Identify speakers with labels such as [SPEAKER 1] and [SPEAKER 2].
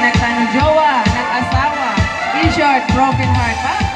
[SPEAKER 1] binagtan ng jowa, ng asawa. In short, broken heart. Para